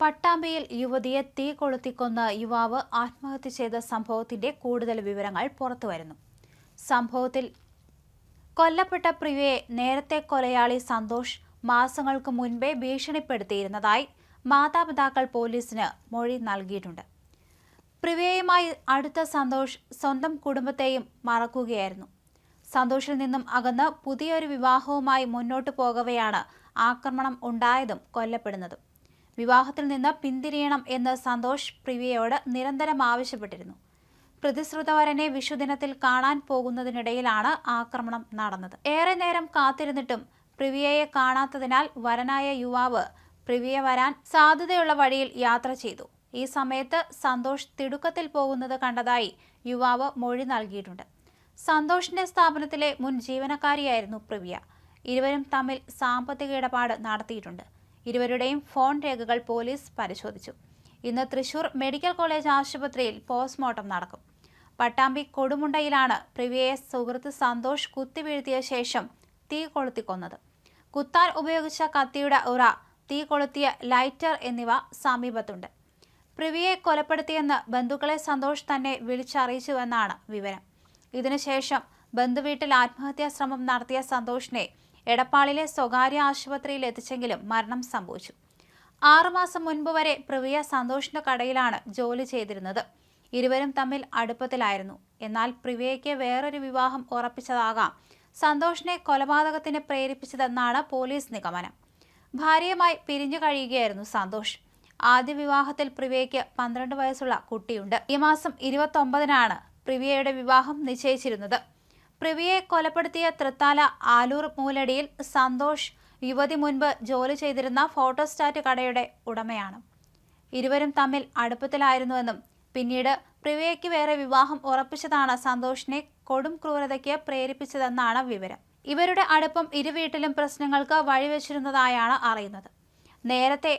പട്ടാമ്പിയിൽ യുവതിയെ തീ കൊളുത്തിക്കൊന്ന യുവാവ് ആത്മഹത്യ ചെയ്ത സംഭവത്തിന്റെ കൂടുതൽ വിവരങ്ങൾ പുറത്തുവരുന്നു. സംഭവത്തിൽ കൊല്ലപ്പെട്ട പ്രിയയെ നേരത്തെ കൊലയാളി സന്തോഷ് മാസങ്ങൾക്ക് മുൻപേ ഭീഷണിപ്പെടുത്തിയിരുന്നതായി മാതാപിതാക്കൾ പോലീസിന് മൊഴി നൽകിയിട്ടുണ്ട്. പ്രിയയുമായി അടുത്ത സന്തോഷ് സ്വന്തം കുടുംബത്തെയും മറക്കുകയായിരുന്നു. സന്തോഷിൽ നിന്നും അകന്ന് പുതിയൊരു വിവാഹവുമായി മുന്നോട്ടു പോകവെയാണ് ആക്രമണം ഉണ്ടായതും കൊല്ലപ്പെടുന്നതും. വിവാഹത്തിൽ നിന്ന് പിന്തിരിയണം എന്ന് സന്തോഷ് പ്രിവിയയോട് നിരന്തരം ആവശ്യപ്പെട്ടിരുന്നു. പ്രതിശ്രുതവരനെ വിഷുദിനത്തിൽ കാണാൻ പോകുന്നതിനിടയിലാണ് ആക്രമണം നടന്നത്. ഏറെ നേരം കാത്തിരുന്നിട്ടും പ്രിവിയയെ കാണാത്തതിനാൽ വരനായ യുവാവ് പ്രിവിയ വരാൻ സാധ്യതയുള്ള വഴിയിൽ യാത്ര ചെയ്തു. ഈ സമയത്ത് സന്തോഷ് തിടുക്കത്തിൽ പോകുന്നത് കണ്ടതായി യുവാവ് മൊഴി നൽകിയിട്ടുണ്ട്. സന്തോഷിന്റെ സ്ഥാപനത്തിലെ മുൻ ജീവനക്കാരിയായിരുന്നു പ്രിവിയ ഇരുവരും തമ്മിൽ സാമ്പത്തിക ഇടപാട് നടത്തിയിട്ടുണ്ട്. ഇരുവരുടെയും ഫോൺ രേഖകൾ പോലീസ് പരിശോധിച്ചു. ഇന്ന് തൃശൂർ മെഡിക്കൽ കോളേജ് ആശുപത്രിയിൽ പോസ്റ്റ്മോർട്ടം നടക്കും. പട്ടാമ്പി കൊടുമുണ്ടയിലാണ് പ്രിവിയെ സുഹൃത്ത് സന്തോഷ് കുത്തിവീഴ്ത്തിയ ശേഷം തീ കൊളുത്തിക്കൊന്നത്. കുത്താൻ ഉപയോഗിച്ച കത്തിയുടെ ഉറ തീ കൊളുത്തിയ ലൈറ്റർ എന്നിവ സമീപത്തുണ്ട്. പ്രിവിയെ കൊലപ്പെടുത്തിയെന്ന് ബന്ധുക്കളെ സന്തോഷ് തന്നെ വിളിച്ചറിയിച്ചുവെന്നാണ് വിവരം. ഇതിനുശേഷം ബന്ധുവീട്ടിൽ ആത്മഹത്യാ ശ്രമം നടത്തിയ സന്തോഷിനെ എടപ്പാളിലെ സ്വകാര്യ ആശുപത്രിയിൽ എത്തിച്ചെങ്കിലും മരണം സംഭവിച്ചു. ആറുമാസം മുൻപ് വരെ പ്രിയ സന്തോഷിന്റെ കടയിലാണ് ജോലി ചെയ്തിരുന്നത്. ഇരുവരും തമ്മിൽ അടുപ്പത്തിലായിരുന്നു. എന്നാൽ പ്രിയയ്ക്ക് വേറൊരു വിവാഹം ഉറപ്പിച്ചതാകാം. സന്തോഷിനെ കൊലപാതകത്തിന് പ്രേരിപ്പിച്ചതെന്നാണ് പോലീസ് നിഗമനം. ഭാര്യയുമായി പിരിഞ്ഞു കഴിയുകയായിരുന്നു സന്തോഷ്. ആദ്യ വിവാഹത്തിൽ പ്രിവിയയ്ക്ക് പന്ത്രണ്ട് വയസ്സുള്ള കുട്ടിയുണ്ട്. ഈ മാസം ഇരുപത്തൊമ്പതിനാണ് പ്രിവിയയുടെ വിവാഹം നിശ്ചയിച്ചിരുന്നത്. പ്രിവിയെ കൊലപ്പെടുത്തിയ തൃത്താല ആലൂർ മൂലടിയിൽ സന്തോഷ് യുവതി മുൻപ് ജോലി ചെയ്തിരുന്ന ഫോട്ടോസ്റ്റാറ്റ് കടയുടെ ഉടമയാണ്. ഇരുവരും തമ്മിൽ അടുപ്പത്തിലായിരുന്നുവെന്നും പിന്നീട് പ്രിവയ്ക്ക് വേറെ വിവാഹം ഉറപ്പിച്ചതാണ് സന്തോഷിനെ കൊടും ക്രൂരതയ്ക്ക് പ്രേരിപ്പിച്ചതെന്നാണ് വിവരം. ഇവരുടെ അടുപ്പം ഇരുവീട്ടിലും പ്രശ്നങ്ങൾക്ക് വഴിവെച്ചിരുന്നതായാണ് അറിയുന്നത്. നേരത്തെ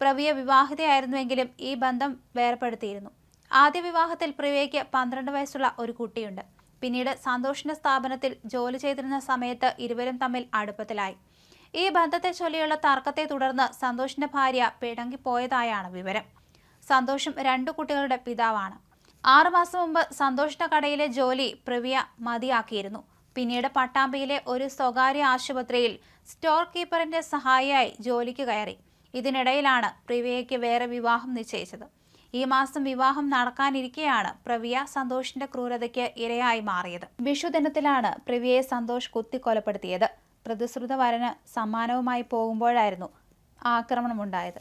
പ്രവിയ വിവാഹിതയായിരുന്നുവെങ്കിലും ഈ ബന്ധം വേർപ്പെടുത്തിയിരുന്നു. ആദ്യ വിവാഹത്തിൽ പ്രിവയ്ക്ക് പന്ത്രണ്ട് വയസ്സുള്ള ഒരു കുട്ടിയുണ്ട്. പിന്നീട് സന്തോഷിന്റെ സ്ഥാപനത്തിൽ ജോലി ചെയ്തിരുന്ന സമയത്ത് ഇരുവരും തമ്മിൽ അടുപ്പത്തിലായി. ഈ ബന്ധത്തെ ചൊല്ലിയുള്ള തർക്കത്തെ തുടർന്ന് സന്തോഷിന്റെ ഭാര്യ പിടങ്ങിപ്പോയതായാണ് വിവരം. സന്തോഷും രണ്ടു കുട്ടികളുടെ പിതാവാണ്. ആറുമാസം മുമ്പ് സന്തോഷിന്റെ കടയിലെ ജോലി പ്രവിയ മതിയാക്കിയിരുന്നു. പിന്നീട് പട്ടാമ്പിയിലെ ഒരു സ്വകാര്യ ആശുപത്രിയിൽ സ്റ്റോർ കീപ്പറിന്റെ സഹായിയായി ജോലിക്ക് കയറി. ഇതിനിടയിലാണ് പ്രിവിയയ്ക്ക് വേറെ വിവാഹം നിശ്ചയിച്ചത്. ഈ മാസം വിവാഹം നടക്കാനിരിക്കെയാണ് പ്രവിയ സന്തോഷിന്റെ ക്രൂരതയ്ക്ക് ഇരയായി മാറിയത്. വിഷുദിനത്തിലാണ് പ്രവിയെ സന്തോഷ് കുത്തിക്കൊലപ്പെടുത്തിയത്. പ്രതിശ്രുത വരന് സമ്മാനവുമായി പോകുമ്പോഴായിരുന്നു ആക്രമണമുണ്ടായത്.